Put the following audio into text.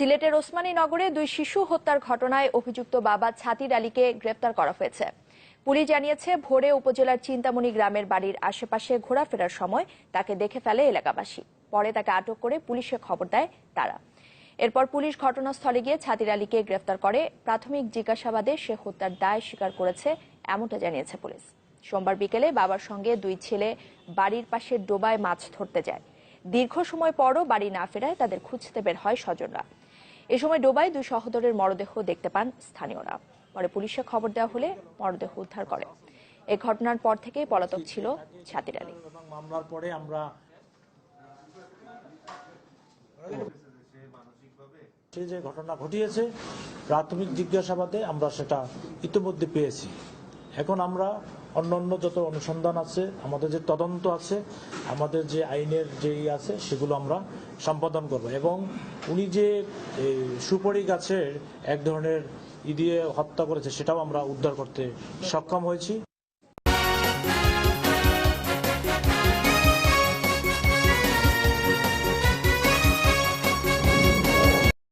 সিলেটের ওসমানী নগরে দুই শিশু হত্যার ঘটনায় অভিযুক্ত বাবা ছাতির আলীকে গ্রেপ্তার করা হয়েছে। পুলিশ জানিয়েছে, ভোরে উপজেলার চিন্তামণি গ্রামের বাড়ির আশেপাশে ঘোরাফেরার সময় তাকে দেখে ফেলে এলাকাবাসী। পরে তাকে আটক করে পুলিশে খবর দেয় তারা। এরপর পুলিশ ঘটনাস্থলে গিয়ে ছাতির আলীকে গ্রেফতার করে। প্রাথমিক জিজ্ঞাসাবাদে সে হত্যার দায় স্বীকার করেছে, এমনটা জানিয়েছে পুলিশ। সোমবার বিকেলে বাবার সঙ্গে দুই ছেলে বাড়ির পাশে ডোবায় মাছ ধরতে যায়। দীর্ঘ সময় পরও বাড়ি না ফেরায় তাদের খুঁজতে বের হয় স্বজনরা। এ সময় ডোবায় দুই সহদরের মরদেহ দেখতে পান স্থানীয়রা। পরে পুলিশে খবর দেওয়া হলে মরদেহ উদ্ধার করে। এ ঘটনার পর থেকে পলাতক ছিল ছাতির আলী। মামলার পরে আমরা সে যে ঘটনা ঘটিয়েছে, প্রাথমিক জিজ্ঞাসাবাদে আমরা সেটা ইতিমধ্যে পেয়েছি। এখন আমরা অন্যান্য যত অনুসন্ধান আছে, আমাদের যে তদন্ত আছে, আমাদের যে আইনের যে আছে, সেগুলো আমরা সম্পাদন করব। এবং উনি যে সুপরি গাছের এক ধরনের ই দিয়ে হত্যা করেছে, সেটাও আমরা উদ্ধার করতে সক্ষম হয়েছি।